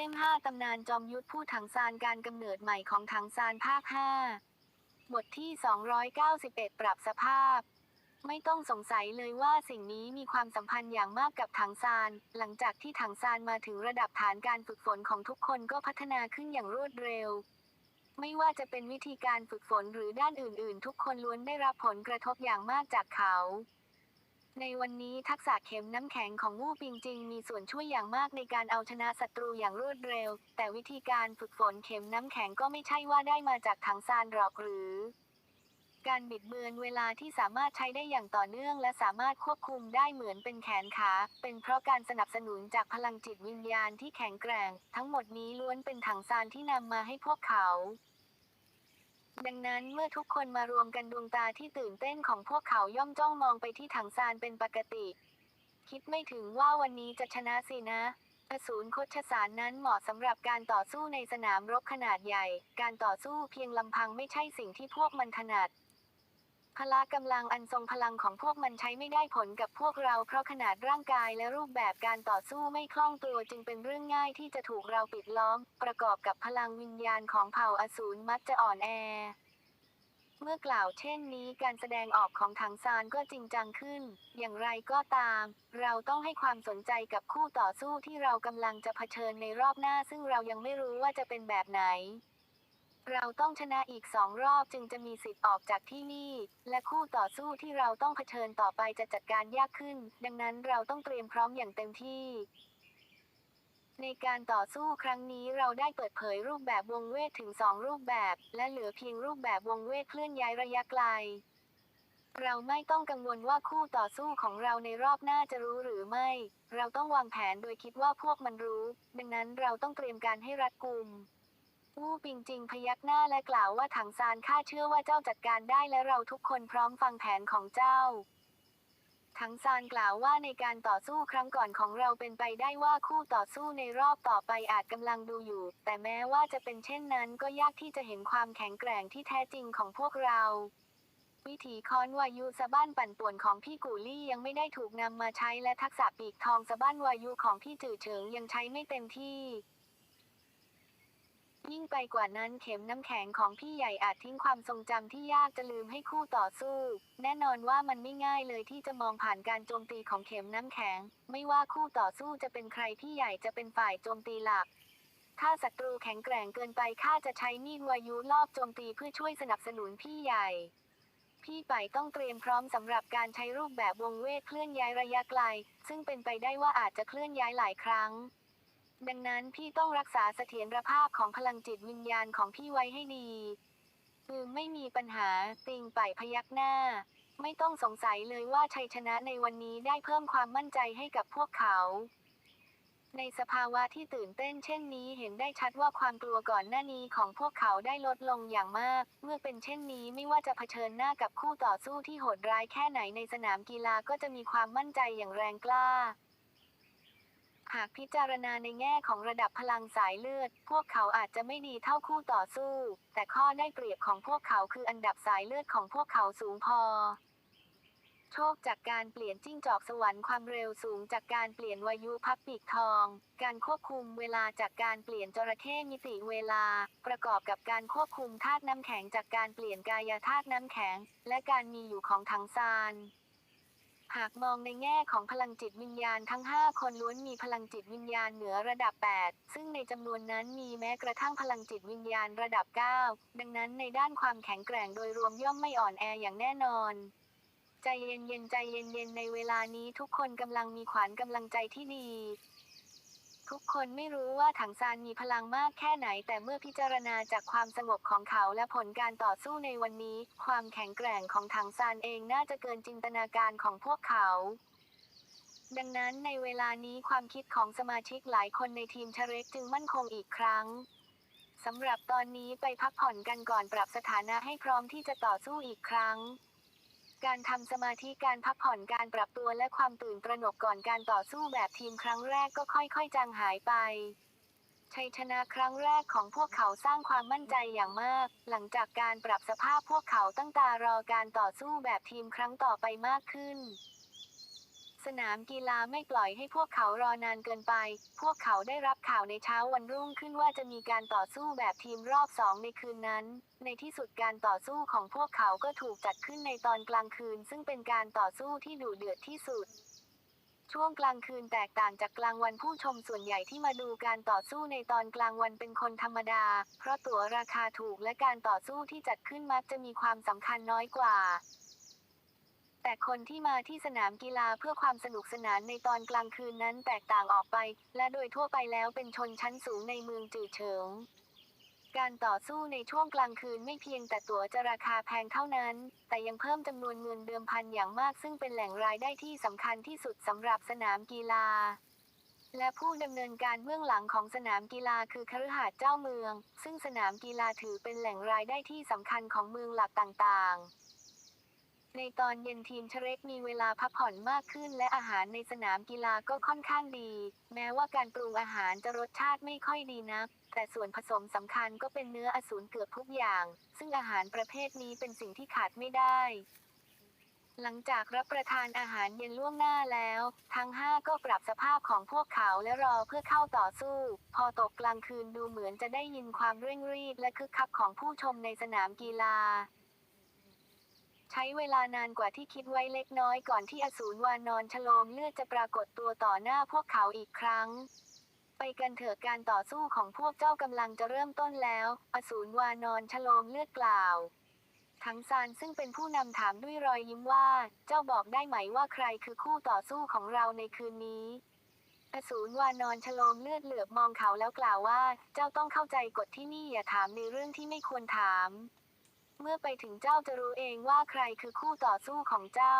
เล่ม 5 ตำนานจอมยุทธผู้ถังซานการกำเนิดใหม่ของถังซานภาค 5 บทที่ 291 ปรับสภาพ ไม่ต้องสงสัยเลยว่าสิ่งนี้มีความสัมพันธ์อย่างมากกับถังซาน หลังจากที่ถังซานมาถึงระดับฐานการฝึกฝนของทุกคนก็พัฒนาขึ้นอย่างรวดเร็ว ไม่ว่าจะเป็นวิธีการฝึกฝนหรือด้านอื่น ๆ ทุกคนล้วนได้รับผลกระทบอย่างมากจากเขา ในวันนี้ทักษะเข็มน้ำแข็งของวู่ปิงจิงมีส่วนช่วยอย่างมากในการเอาชนะศัตรูอย่างรวดเร็ว แต่วิธีการฝึกฝนเข็มน้ำแข็งก็ไม่ใช่ว่าได้มาจากถังซานหรอกหรือ การบิดเบือนเวลาที่สามารถใช้ได้อย่างต่อเนื่อง และสามารถควบคุมได้เหมือนเป็นแขนขา เป็นเพราะการสนับสนุนจากพลังจิตวิญญาณที่แข็งแกร่ง ทั้งหมดนี้ล้วนเป็นถังซานที่นำมาให้พวกเขา ดังนั้นเมื่อทุกคนมารวมกันดวงตาที่ตื่นเต้นของพวกเขาย่อมจ้องมองไปที่ถังซานเป็นปกติ คิดไม่ถึงว่าวันนี้จะชนะสินะอสูรคดชสารนั้นเหมาะสำหรับการต่อสู้ในสนามรบขนาดใหญ่ การต่อสู้เพียงลำพังไม่ใช่สิ่งที่พวกมันถนัด พละกำลังอันทรงพลังของพวกมันใช้ไม่ได้ผลกับพวกเราเพราะขนาดร่างกายและรูปแบบการต่อสู้ไม่คล่องตัวจึงเป็นเรื่องง่ายที่จะถูกเราปิดล้อม ประกอบกับพลังวิญญาณของเผ่าอสูรมักจะอ่อนแอ เมื่อกล่าวเช่นนี้การแสดงออกของถังซานก็จริงจังขึ้น อย่างไรก็ตาม เราต้องให้ความสนใจกับคู่ต่อสู้ที่เรากำลังจะเผชิญในรอบหน้า ซึ่งเรายังไม่รู้ว่าจะเป็นแบบไหน เราต้องชนะอีกสองรอบจึงจะมีสิทธิ์ออกจากที่นี่ และคู่ต่อสู้ที่เราต้องเผชิญต่อไปจะจัดการยากขึ้น ดังนั้นเราต้องเตรียมพร้อมอย่างเต็มที่ ในการต่อสู้ครั้งนี้เราได้เปิดเผยรูปแบบวงเวทถึงสองรูปแบบ และเหลือเพียงรูปแบบวงเวทเคลื่อนย้ายระยะไกล เราไม่ต้องกังวลว่าคู่ต่อสู้ของเราในรอบหน้าจะรู้หรือไม่ เราต้องวางแผนโดยคิดว่าพวกมันรู้ ดังนั้นเราต้องเตรียมการให้รัดกุม วู่ปิงจิงพยักหน้าและกล่าวว่าถังซานข้าเชื่อว่าเจ้าจัดการได้และเราทุกคนพร้อมฟังแผนของเจ้า ถังซานกล่าวว่าในการต่อสู้ครั้งก่อนของเราเป็นไปได้ว่าคู่ต่อสู้ในรอบต่อไปอาจกำลังดูอยู่ แต่แม้ว่าจะเป็นเช่นนั้นก็ยากที่จะเห็นความแข็งแกร่งที่แท้จริงของพวกเราวิถีค้อนวายุสะบ้านปั่นป่วนของพี่กูลี่ยังไม่ได้ถูกนำมาใช้และทักษะปีกทองสะบ้านวายุของพี่จือเฉิงยังใช้ไม่เต็มที่ ยิ่งไปกว่านั้นเข็มน้ำแข็งของพี่ใหญ่อาจทิ้งความทรงจำที่ยากจะลืมให้คู่ต่อสู้ แน่นอนว่ามันไม่ง่ายเลยที่จะมองผ่านการโจมตีของเข็มน้ำแข็ง ไม่ว่าคู่ต่อสู้จะเป็นใครพี่ใหญ่จะเป็นฝ่ายโจมตีหลักถ้าศัตรูแข็งแกร่งเกินไปข้าจะใช้มีดวายุลอบโจมตีเพื่อช่วยสนับสนุนพี่ใหญ่ พี่ไปต้องเตรียมพร้อมสำหรับการใช้รูปแบบวงเวทเคลื่อนย้ายระยะไกล ซึ่งเป็นไปได้ว่าอาจจะเคลื่อนย้ายหลายครั้ง ดังนั้นพี่ต้องรักษาเสถียรภาพของพลังจิตวิญญาณของพี่ไว้ให้ดี คือไม่มีปัญหาติงไปพยักหน้า ไม่ต้องสงสัยเลยว่าชัยชนะในวันนี้ได้เพิ่มความมั่นใจให้กับพวกเขา ในสภาวะที่ตื่นเต้นเช่นนี้เห็นได้ชัดว่าความกลัวก่อนหน้านี้ของพวกเขาได้ลดลงอย่างมาก เมื่อเป็นเช่นนี้ไม่ว่าจะเผชิญหน้ากับคู่ต่อสู้ที่โหดร้ายแค่ไหนในสนามกีฬาก็จะมีความมั่นใจอย่างแรงกล้า หากพิจารณาในแง่ของระดับพลังสายเลือด พวกเขาอาจจะไม่ดีเท่าคู่ต่อสู้ แต่ข้อได้เปรียบของพวกเขาคืออันดับสายเลือดของพวกเขาสูงพอ โชคจากการเปลี่ยนจิ้งจอกสวรรค์ความเร็วสูงจากการเปลี่ยนวายุพับปีกทอง การควบคุมเวลาจากการเปลี่ยนจระเข้มิติเวลา ประกอบกับการควบคุมธาตุน้ำแข็งจากการเปลี่ยนกายธาตุน้ำแข็ง และการมีอยู่ของถังซาน หากมองในแง่ของพลังจิตวิญญาณทั้ง 5 คนล้วนมีพลังจิตวิญญาณเหนือระดับ 8 ซึ่งในจำนวนนั้นมีแม้กระทั่งพลังจิตวิญญาณระดับ 9 ดังนั้นในด้านความแข็งแกร่งโดยรวมย่อมไม่อ่อนแออย่างแน่นอน ใจเย็นๆใจเย็นๆในเวลานี้ทุกคนกำลังมีขวัญกำลังใจที่ดี ทุกคนไม่รู้ว่าถังซานมีพลังมากแค่ไหน แต่เมื่อพิจารณาจากความสงบของเขาและผลการต่อสู้ในวันนี้ ความแข็งแกร่งของถังซานเองน่าจะเกินจินตนาการของพวกเขาดังนั้นในเวลานี้ความคิดของสมาชิกหลายคนในทีมชเร็กจึงมั่นคงอีกครั้ง สำหรับตอนนี้ไปพักผ่อนกันก่อนปรับสถานะให้พร้อมที่จะต่อสู้อีกครั้ง การทำสมาธิการพักผ่อนการปรับตัวและความตื่นตระหนกก่อนการต่อสู้แบบทีมครั้งแรกก็ค่อยๆจางหายไป ชัยชนะครั้งแรกของพวกเขาสร้างความมั่นใจอย่างมาก หลังจากการปรับสภาพพวกเขาตั้งตารอการต่อสู้แบบทีมครั้งต่อไปมากขึ้น สนามกีฬาไม่ปล่อยให้พวกเขารอนานเกินไป พวกเขาได้รับข่าวในเช้าวันรุ่งขึ้นว่าจะมีการต่อสู้แบบทีมรอบสองในคืนนั้น ในที่สุดการต่อสู้ของพวกเขาก็ถูกจัดขึ้นในตอนกลางคืน ซึ่งเป็นการต่อสู้ที่ดุเดือดที่สุด ช่วงกลางคืนแตกต่างจากกลางวันผู้ชมส่วนใหญ่ที่มาดูการต่อสู้ในตอนกลางวันเป็นคนธรรมดา เพราะตั๋วราคาถูกและการต่อสู้ที่จัดขึ้นมักจะมีความสำคัญน้อยกว่า แต่คนที่มาที่สนามกีฬาเพื่อความสนุกสนานในตอนกลางคืนนั้นแตกต่างออกไป และโดยทั่วไปแล้วเป็นชนชั้นสูงในเมืองจือเฉิง การต่อสู้ในช่วงกลางคืนไม่เพียงแต่ตั๋วจะราคาแพงเท่านั้น แต่ยังเพิ่มจำนวนเงินเดิมพันอย่างมากซึ่งเป็นแหล่งรายได้ที่สำคัญที่สุดสำหรับสนามกีฬาและผู้ดำเนินการเบื้องหลังของสนามกีฬาคือคฤหาสน์เจ้าเมือง ซึ่งสนามกีฬาถือเป็นแหล่งรายได้ที่สำคัญของเมืองหลักต่างๆ ในตอนเย็นทีมเชเร็กมีเวลาพักผ่อนมากขึ้น และอาหารในสนามกีฬาก็ค่อนข้างดี แม้ว่าการปรุงอาหารจะรสชาติไม่ค่อยดีนัก แต่ส่วนผสมสำคัญก็เป็นเนื้ออสูรเกือบทุกอย่าง ซึ่งอาหารประเภทนี้เป็นสิ่งที่ขาดไม่ได้ หลังจากรับประทานอาหารเย็นล่วงหน้าแล้ว ทั้งห้าก็ปรับสภาพของพวกเขาและรอเพื่อเข้าต่อสู้ พอตกกลางคืนดูเหมือนจะได้ยินความเร่งรีบและคึกคักของผู้ชมในสนามกีฬา ใช้เวลานานกว่าที่คิดไว้เล็กน้อยก่อนที่อสูรวานอนฉโลมเลือดจะปรากฏตัวต่อหน้าพวกเขาอีกครั้ง ไปกันเถอะการต่อสู้ของพวกเจ้ากำลังจะเริ่มต้นแล้ว อสูรวานอนฉโลมเลือดกล่าวทั้งซานซึ่งเป็นผู้นำถามด้วยรอยยิ้มว่า เจ้าบอกได้ไหมว่าใครคือคู่ต่อสู้ของเราในคืนนี้อสูรวานอนฉโลมเลือดเหลือบมองเขาแล้วกล่าวว่า เจ้าต้องเข้าใจกฎที่นี่อย่าถามในเรื่องที่ไม่ควรถาม เมื่อไปถึงเจ้าจะรู้เองว่าใครคือคู่ต่อสู้ของเจ้า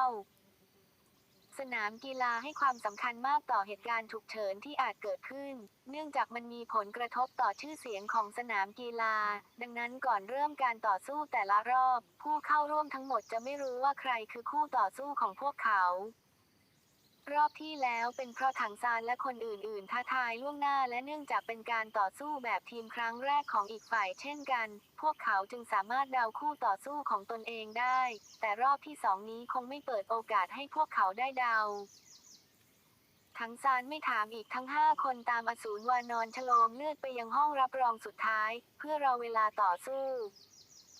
สนามกีฬาให้ความสำคัญมากต่อเหตุการณ์ฉุกเฉินที่อาจเกิดขึ้น เนื่องจากมันมีผลกระทบต่อชื่อเสียงของสนามกีฬา ดังนั้นก่อนเริ่มการต่อสู้แต่ละรอบ ผู้เข้าร่วมทั้งหมดจะไม่รู้ว่าใครคือคู่ต่อสู้ของพวกเขา รอบที่แล้วเป็นเพราะถังซานและคนอื่นๆ ท้าทายล่วงหน้าและเนื่องจากเป็นการต่อสู้แบบทีมครั้งแรกของอีกฝ่ายเช่นกัน พวกเขาจึงสามารถเดาคู่ต่อสู้ของตนเองได้ แต่รอบที่สองนี้คงไม่เปิดโอกาสให้พวกเขาได้เดาทั้งซานไม่ถามอีกทั้งห้าคนตามอสูรวานอนฉโลมเลือดไปยังห้องรับรองสุดท้าย เพื่อรอเวลาต่อสู้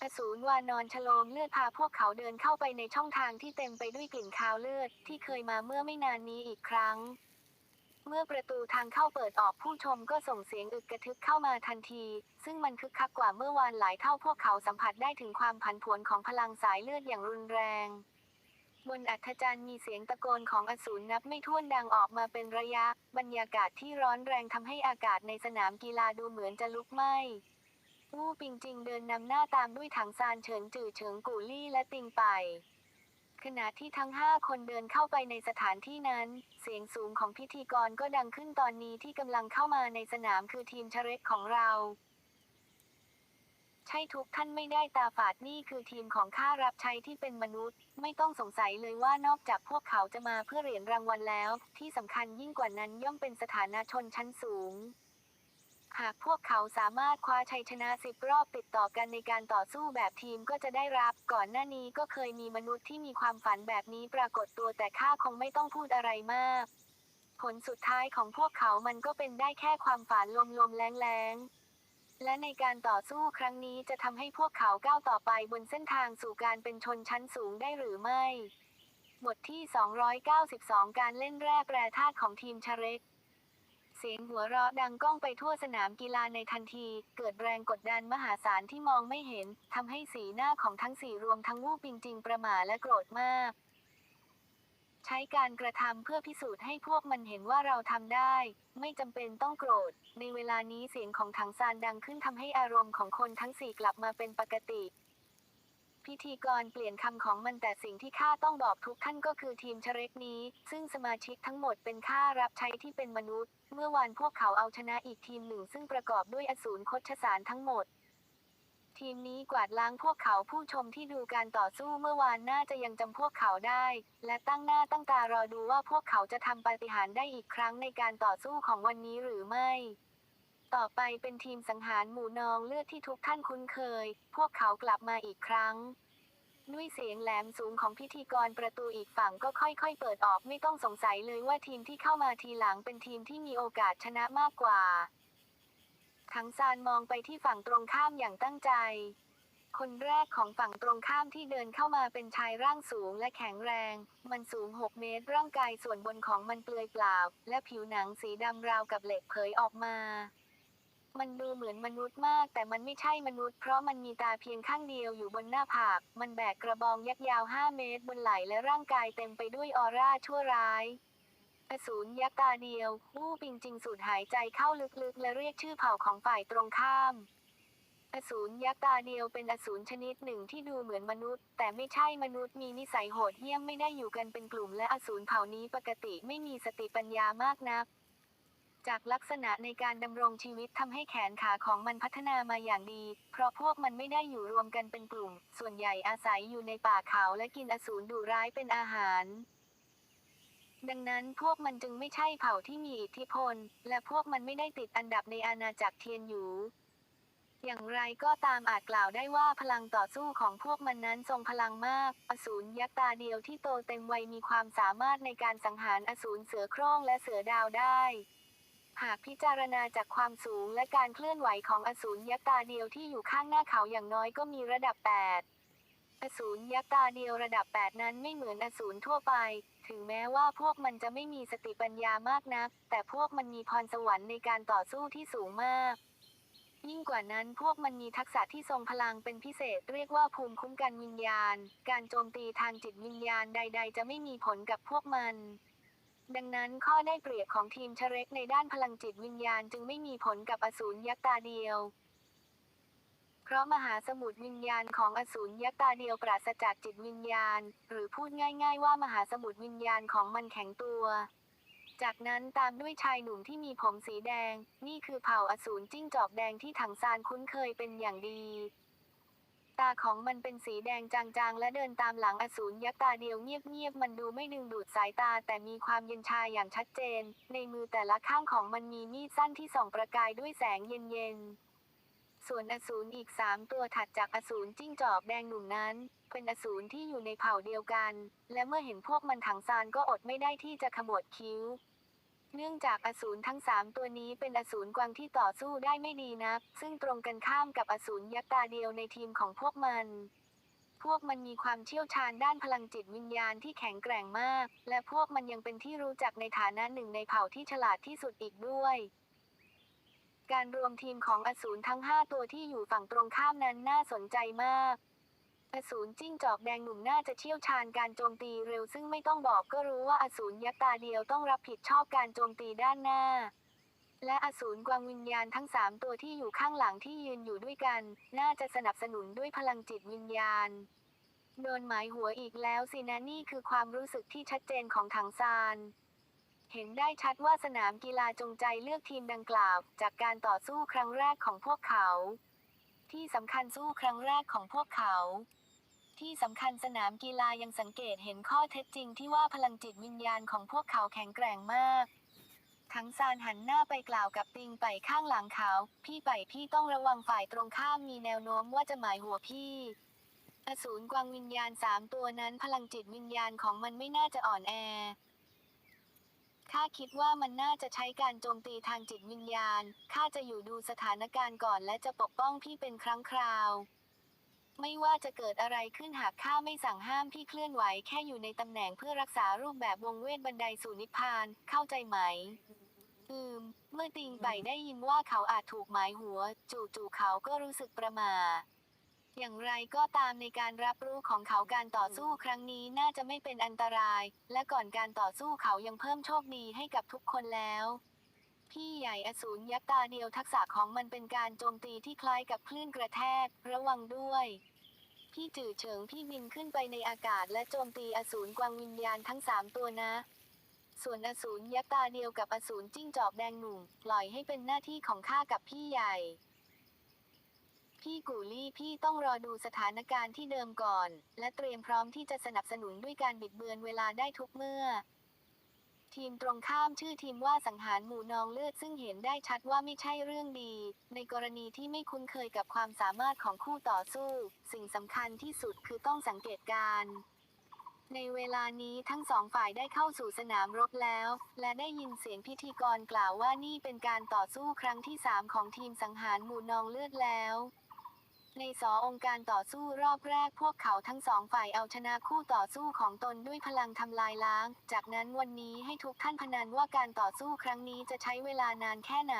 อสูรวานอนฉโลมเลือดพาพวกเขาเดินเข้าไปในช่องทางที่เต็มไปด้วยกลิ่นคาวเลือดที่เคยมาเมื่อไม่นานนี้อีกครั้ง เมื่อประตูทางเข้าเปิดออกผู้ชมก็ส่งเสียงอึกกระทึกเข้ามาทันที ซึ่งมันคึกคักกว่าเมื่อวานหลายเท่าพวกเขาสัมผัสได้ถึงความผันผวนของพลังสายเลือดอย่างรุนแรงบนอัฐจันทร์มีเสียงตะโกนของอสูรนับไม่ถ้วนดังออกมาเป็นระยะ บรรยากาศที่ร้อนแรงทำให้อากาศในสนามกีฬาดูเหมือนจะลุกไหม้ วู่ปิงจิงเดินนำหน้าตามด้วยถังซานเฉินจื่อเฉิงกู่ลี่และติงไป ขณะที่ทั้งห้าคนเดินเข้าไปในสถานที่นั้น เสียงสูงของพิธีกรก็ดังขึ้นตอนนี้ที่กำลังเข้ามาในสนามคือทีมเชเร็กของเรา ใช่ทุกท่านไม่ได้ตาฝาดนี่คือทีมของข้ารับใช้ที่เป็นมนุษย์ ไม่ต้องสงสัยเลยว่านอกจากพวกเขาจะมาเพื่อเหรียญรางวัลแล้ว ที่สำคัญยิ่งกว่านั้นย่อมเป็นสถานะชนชั้นสูง หากพวกเขาสามารถคว้าชัยชนะสิบรอบติดต่อกันในการต่อสู้แบบทีมก็จะได้รับ ก่อนหน้านี้ก็เคยมีมนุษย์ที่มีความฝันแบบนี้ปรากฏตัวแต่ข้าคงไม่ต้องพูดอะไรมาก ผลสุดท้ายของพวกเขามันก็เป็นได้แค่ความฝันลมๆแรงๆและในการต่อสู้ครั้งนี้จะทำให้พวกเขาก้าวต่อไปบนเส้นทางสู่การเป็นชนชั้นสูงได้หรือไม่ บทที่ 292 การเล่นแร่แปรธาตุของทีมชาเร็ก เสียงหัวเราะดังก้องไปทั่วสนามกีฬาในทันที เกิดแรงกดดันมหาศาลที่มองไม่เห็นทำให้สีหน้าของทั้งสี่รวมทั้งวู้ปิงจิงประหม่าและโกรธมาก ใช้การกระทำเพื่อพิสูจน์ให้พวกมันเห็นว่าเราทำได้ ไม่จำเป็นต้องโกรธ ในเวลานี้เสียงของถังซานดังขึ้นทำให้อารมณ์ของคนทั้งสี่กลับมาเป็นปกติ พิธีกรเปลี่ยนคำของมันแต่สิ่งที่ข้าต้องบอกทุกท่านก็คือทีมเชเร็กนี้ ซึ่งสมาชิกทั้งหมดเป็นข้ารับใช้ที่เป็นมนุษย์ เมื่อวานพวกเขาเอาชนะอีกทีมหนึ่ง ซึ่งประกอบด้วยอสูรคดชสารทั้งหมด ทีมนี้กวาดล้างพวกเขาผู้ชมที่ดูการต่อสู้เมื่อวานน่าจะยังจำพวกเขาได้ และตั้งหน้าตั้งตารอดูว่าพวกเขาจะทำปาฏิหาริย์ได้อีกครั้งในการต่อสู้ของวันนี้หรือไม่ ต่อไปเป็นทีมสังหารหมู่นองเลือดที่ทุกท่านคุ้นเคย พวกเขากลับมาอีกครั้ง ด้วยเสียงแหลมสูงของพิธีกรประตูอีกฝั่งก็ค่อยๆ เปิดออกไม่ต้องสงสัยเลยว่าทีมที่เข้ามาทีหลังเป็นทีมที่มีโอกาสชนะมากกว่า ทั้งซานมองไปที่ฝั่งตรงข้ามอย่างตั้งใจ คนแรกของฝั่งตรงข้ามที่เดินเข้ามาเป็นชายร่างสูงและแข็งแรง มันสูง 6 เมตร ร่างกายส่วนบนของมันเปลือยเปล่า และผิวหนังสีดำราวกับเหล็กเผยออกมา มันดูเหมือนมนุษย์มาก แต่มันไม่ใช่มนุษย์เพราะมันมีตาเพียงข้างเดียวอยู่บนหน้าผาก มันแบกกระบองยักษ์ยาว 5 เมตรบนไหล่และร่างกายเต็มไปด้วยออร่าชั่วร้ายอสูรยักษ์ตาเดียววู้ปิงจิงสูดหายใจเข้าลึกๆ และเรียกชื่อเผ่าของฝ่ายตรงข้าม อสูรยักษ์ตาเดียวเป็นอสูรชนิดหนึ่งที่ดูเหมือนมนุษย์ แต่ไม่ใช่มนุษย์มีนิสัยโหดเหี้ยมไม่ได้อยู่กันเป็นกลุ่มและอสูรเผ่านี้ปกติไม่มีสติปัญญามากนัก จากลักษณะในการดำรงชีวิตทำให้แขนขาของมันพัฒนามาอย่างดี เพราะพวกมันไม่ได้อยู่รวมกันเป็นกลุ่ม ส่วนใหญ่อาศัยอยู่ในป่าเขาและกินอสูรดุร้ายเป็นอาหาร ดังนั้นพวกมันจึงไม่ใช่เผ่าที่มีอิทธิพล และพวกมันไม่ได้ติดอันดับในอาณาจักรเทียนหยูอย่างไรก็ตามอาจกล่าวได้ว่าพลังต่อสู้ของพวกมันนั้นทรงพลังมาก อสูรยักษ์ตาเดียวที่โตเต็มวัยมีความสามารถในการสังหารอสูรเสือโคร่งและเสือดาวได้ หากพิจารณาจากความสูงและการเคลื่อนไหวของอสูรยักษ์ตาเดียวที่อยู่ข้างหน้าเขาอย่างน้อยก็มีระดับ 8 อสูรยักษ์ตาเดียวระดับ 8 นั้นไม่เหมือนอสูรทั่วไป ถึงแม้ว่าพวกมันจะไม่มีสติปัญญามากนัก แต่พวกมันมีพรสวรรค์ในการต่อสู้ที่สูงมาก ยิ่งกว่านั้นพวกมันมีทักษะที่ทรงพลังเป็นพิเศษ เรียกว่าภูมิคุ้มกันวิญญาณ การโจมตีทางจิตวิญญาณใด ๆ จะไม่มีผลกับพวกมัน ดังนั้นข้อได้เปรียบของทีมชเร็กในด้านพลังจิตวิญญาณจึงไม่มีผลกับอสูรยักษ์ตาเดียว เพราะมหาสมุทรวิญญาณของอสูรยักษ์ตาเดียวปราศจากจิตวิญญาณ หรือพูดง่าย ๆ ว่ามหาสมุทรวิญญาณของมันแข็งตัว จากนั้นตามด้วยชายหนุ่มที่มีผมสีแดง นี่คือเผ่าอสูรจิ้งจอกแดงที่ถังซานคุ้นเคยเป็นอย่างดี ตาของมันเป็นสีแดงจางๆ และเดินตามหลังอสูรยักษ์ตาเดียวเงียบๆ มันดูไม่ดึงดูดสายตาแต่มีความเย็นชาอย่างชัดเจน ในมือแต่ละข้างของมันมีมีดสั้นที่ส่องประกายด้วยแสงเย็นๆ ส่วนอสูรอีกสามตัวถัดจากอสูรจิ้งจอกแดงหนุ่มนั้น เป็นอสูรที่อยู่ในเผ่าเดียวกัน และเมื่อเห็นพวกมันถังซานก็อดไม่ได้ที่จะขมวดคิ้ว เนื่องจากอสูรทั้งสามตัวนี้เป็นอสูรกวางที่ต่อสู้ได้ไม่ดีนัก ซึ่งตรงกันข้ามกับอสูรยักษ์ตาเดียวในทีมของพวกมัน พวกมันมีความเชี่ยวชาญด้านพลังจิตวิญญาณที่แข็งแกร่งมาก และพวกมันยังเป็นที่รู้จักในฐานะหนึ่งในเผ่าที่ฉลาดที่สุดอีกด้วยการรวมทีมของอสูรทั้ง 5 ตัวที่อยู่ฝั่งตรงข้ามนั้นน่าสนใจมาก อสูรจิ้งจอกแดงหนุ่มน่าจะเชี่ยวชาญการโจมตีเร็วซึ่งไม่ต้องบอกก็รู้ว่าอสูรยักษ์ตาเดียวต้องรับผิดชอบการโจมตีด้านหน้า และอสูรกวางวิญญาณทั้งสามตัวที่อยู่ข้างหลังที่ยืนอยู่ด้วยกัน น่าจะสนับสนุนด้วยพลังจิตวิญญาณ โดนหมายหัวอีกแล้วสินะนี่คือความรู้สึกที่ชัดเจนของถังซานเห็นได้ชัดว่าสนามกีฬาจงใจเลือกทีมดังกล่าว จากการต่อสู้ครั้งแรกของพวกเขา ที่สำคัญสู้ครั้งแรกของพวกเขา ที่สำคัญสนามกีฬายังสังเกตเห็นข้อเท็จจริงที่ว่าพลังจิตวิญญาณของพวกเขาแข็งแกร่งมากทั้งซานหันหน้าไปกล่าวกับติงไปข้างหลังเขา พี่ไปพี่ต้องระวังฝ่ายตรงข้ามมีแนวโน้มว่าจะหมายหัวพี่อสูรกวางวิญญาณสามตัวนั้นพลังจิตวิญญาณของมันไม่น่าจะอ่อนแอ ข้าคิดว่ามันน่าจะใช้การโจมตีทางจิตวิญญาณ ข้าจะอยู่ดูสถานการณ์ก่อนและจะปกป้องพี่เป็นครั้งคราว ไม่ว่าจะเกิดอะไรขึ้นหากข้าไม่สั่งห้ามพี่เคลื่อนไหวแค่อยู่ในตำแหน่งเพื่อรักษารูปแบบวงเวทบันไดสู่นิพพาน เข้าใจไหม อืม เมื่อติงไปได้ยินว่าเขาอาจถูกหมายหัว จู่ๆเขาก็รู้สึกประหม่าอย่างไรก็ตามในการรับรู้ของเขาการต่อสู้ครั้งนี้น่าจะไม่เป็นอันตราย และก่อนการต่อสู้เขายังเพิ่มโชคดีให้กับทุกคนแล้ว พี่ใหญ่อสูรยักษ์ตาเดียวทักษะของมันเป็นการโจมตีที่คล้ายกับคลื่นกระแทก ระวังด้วย พี่จื่อเฉิงพี่บินขึ้นไปในอากาศและโจมตีอสูรกวางวิญญาณทั้งสามตัวนะ ส่วนอสูรยักษ์ตาเดียวกับอสูรจิ้งจอกแดงหนุ่มปล่อยให้เป็นหน้าที่ของข้ากับพี่ใหญ่ พี่กูลี่พี่ต้องรอดูสถานการณ์ที่เดิมก่อน และเตรียมพร้อมที่จะสนับสนุนด้วยการบิดเบือนเวลาได้ทุกเมื่อ ทีมตรงข้ามชื่อทีมว่าสังหารหมู่นองเลือดซึ่งเห็นได้ชัดว่าไม่ใช่เรื่องดี ในกรณีที่ไม่คุ้นเคยกับความสามารถของคู่ต่อสู้ สิ่งสำคัญที่สุดคือต้องสังเกตการในเวลานี้ทั้งสองฝ่ายได้เข้าสู่สนามรบแล้ว และได้ยินเสียงพิธีกรกล่าวว่านี่เป็นการต่อสู้ครั้งที่ 3 ของทีมสังหารหมู่นองเลือดแล้ว ในสอองค์การต่อสู้รอบแรกพวกเขาทั้งสองฝ่ายเอาชนะคู่ต่อสู้ของตนด้วยพลังทำลายล้าง จากนั้นวันนี้ให้ทุกท่านพนันว่าการต่อสู้ครั้งนี้จะใช้เวลานานแค่ไหน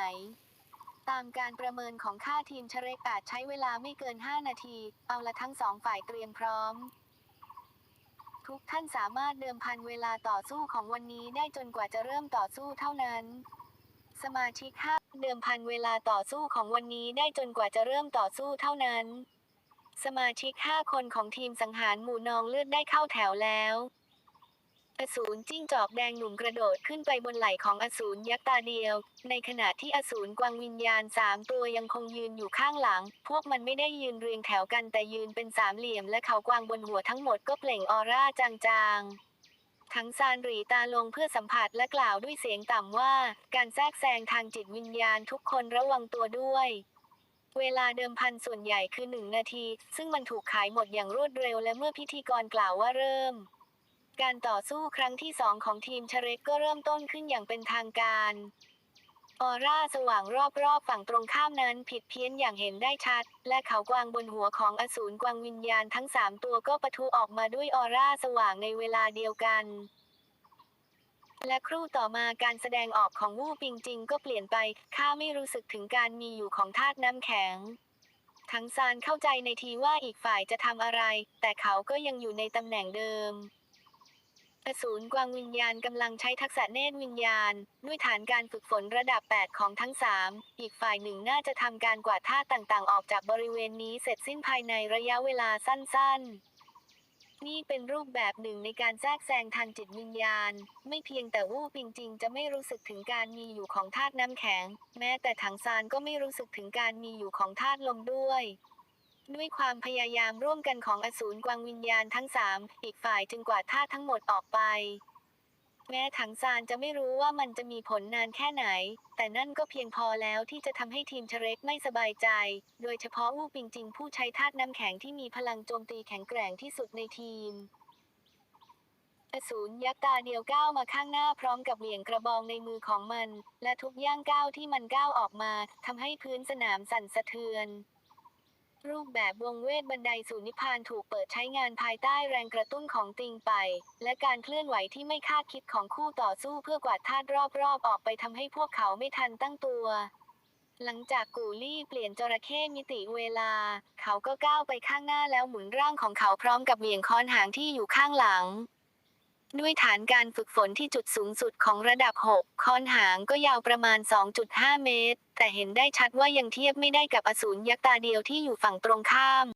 ตามการประเมินของค่าทีมเชเรกอาจใช้เวลาไม่เกิน 5 นาที เอาละทั้งสองฝ่ายเตรียมพร้อมทุกท่านสามารถเดิมพันเวลาต่อสู้ของวันนี้ได้จนกว่าจะเริ่มต่อสู้เท่านั้น สมาชิกห้าเดิมพันเวลาต่อสู้ของวันนี้ได้จนกว่าจะเริ่มต่อสู้เท่านั้น สมาชิก 5 คนของทีมสังหารหมู่นองเลือดได้เข้าแถวแล้วอสูรจิ้งจอกแดงหนุ่มกระโดดขึ้นไปบนไหล่ของอสูรยักษ์ตาเดียว ในขณะที่อสูรกวางวิญญาณสามตัวยังคงยืนอยู่ข้างหลัง พวกมันไม่ได้ยืนเรียงแถวกันแต่ยืนเป็นสามเหลี่ยม และเขากวางบนหัวทั้งหมดก็เปล่งออร่าจางๆ ทั้งซานรีตาลงเพื่อสัมผัสและกล่าวด้วยเสียงต่ำว่า การแทรกแซงทางจิตวิญญาณทุกคนระวังตัวด้วย เวลาเดิมพันส่วนใหญ่คือหนึ่งนาที ซึ่งมันถูกขายหมดอย่างรวดเร็วและเมื่อพิธีกรกล่าวว่าเริ่ม การต่อสู้ครั้งที่สองของทีมเชเรกก็เริ่มต้นขึ้นอย่างเป็นทางการ ออร่าสว่างรอบๆฝั่งตรงข้ามนั้นผิดเพี้ยนอย่างเห็นได้ชัด และเขากวางบนหัวของอสูรกวางวิญญาณทั้งสามตัวก็ปะทุออกมาด้วยออร่าสว่างในเวลาเดียวกัน และครู่ต่อมาการแสดงออกของวู่ปิงจิงก็เปลี่ยนไป ข้าไม่รู้สึกถึงการมีอยู่ของธาตุน้ำแข็งทั้งซานเข้าใจในทีว่าอีกฝ่ายจะทำอะไร แต่เขาก็ยังอยู่ในตำแหน่งเดิม อสูรกวางวิญญาณกำลังใช้ทักษะเนตรวิญญาณ ด้วยฐานการฝึกฝนระดับ 8 ของทั้ง 3 อีกฝ่ายหนึ่งน่าจะทำการกวาดธาต่างๆ ออกจากบริเวณนี้เสร็จสิ้นภายในระยะเวลาสั้น ๆนี่เป็นรูปแบบหนึ่งในการแทรกแซงทางจิตวิญญาณ ไม่เพียงแต่วู้ปิงจิงจะไม่รู้สึกถึงการมีอยู่ของธาตุน้ำแข็ง แม้แต่ถังซานก็ไม่รู้สึกถึงการมีอยู่ของธาตุลมด้วย ด้วยความพยายามร่วมกันของอสูรกวางวิญญาณทั้งสามอีกฝ่ายจึงกวาดธาทั้งหมดออกไป แม้ถังซานจะไม่รู้ว่ามันจะมีผลนานแค่ไหน แต่นั่นก็เพียงพอแล้วที่จะทำให้ทีมเชเรกไม่สบายใจ โดยเฉพาะวูปิงจิงผู้ใช้ธาตุน้ำแข็งที่มีพลังโจมตีแข็งแกร่งที่สุดในทีมอสูรยักษ์ตาเดียวก้าวมาข้างหน้าพร้อมกับเหวี่ยงกระบองในมือของมัน และทุกย่างก้าวที่มันก้าวออกมาทำให้พื้นสนามสั่นสะเทือน รูปแบบวงเวทบันไดสู่นิพพานถูกเปิดใช้งานภายใต้แรงกระตุ้นของติงไป และการเคลื่อนไหวที่ไม่คาดคิดของคู่ต่อสู้เพื่อกวาดธาตุรอบๆ ออกไปทำให้พวกเขาไม่ทันตั้งตัว หลังจากกูลี่เปลี่ยนจระเข้มิติเวลา เขาก็ก้าวไปข้างหน้าแล้วหมุนร่างของเขาพร้อมกับเหวี่ยงค้อนหางที่อยู่ข้างหลัง ด้วยฐานการฝึกฝนที่จุดสูงสุดของระดับ 6 คอนหางก็ยาวประมาณ 2.5 เมตร แต่เห็นได้ชัดว่ายังเทียบไม่ได้กับอสูรยักษ์ตาเดียวที่อยู่ฝั่งตรงข้าม